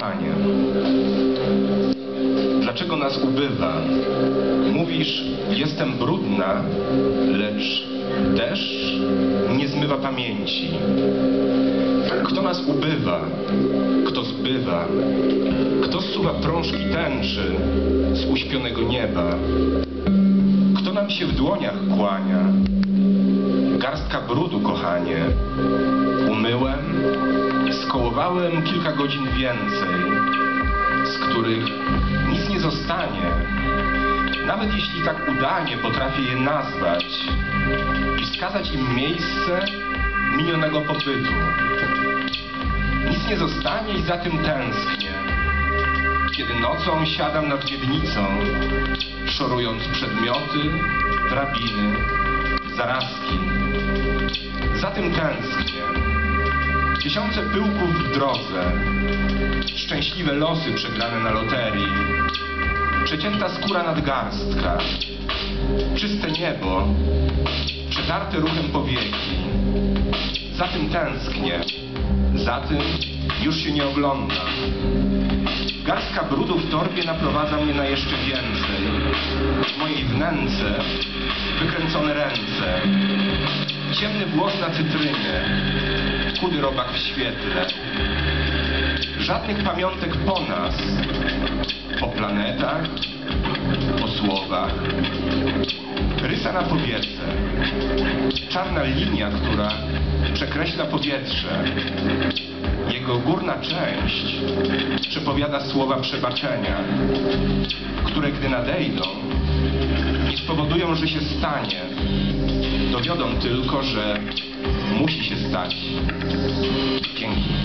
Panie. Dlaczego nas ubywa? Mówisz, jestem brudna, lecz deszcz nie zmywa pamięci. Kto nas ubywa? Kto zbywa? Kto zsuwa prążki tęczy z uśpionego nieba? Kto nam się w dłoniach kłania? Garstka brudu, kochanie skołowałem kilka godzin więcej, z których nic nie zostanie, nawet jeśli tak udanie potrafię je nazwać i wskazać im miejsce minionego pobytu. Nic nie zostanie i za tym tęsknię, kiedy nocą siadam nad miednicą, szorując przedmioty, drabiny, zarazki. Za tym tęsknię. Tysiące pyłków w drodze, szczęśliwe losy przegrane na loterii, przecięta skóra nadgarstka, czyste niebo, przetarte ruchem powieki. Za tym tęsknię, za tym już się nie oglądam. Garstka brudu w torbie naprowadza mnie na jeszcze więcej. W mojej wnęce wykręcone ręce, ciemny włos na cytrynie, chudy robak w świetle. Żadnych pamiątek po nas, po planetach, po słowach. Rysa na powiece, czarna linia, która przekreśla powietrze. Jego górna część przepowiada słowa przebaczenia, które gdy nadejdą, nie spowodują, że się stanie. Dowiodą tylko, że 大气敬礼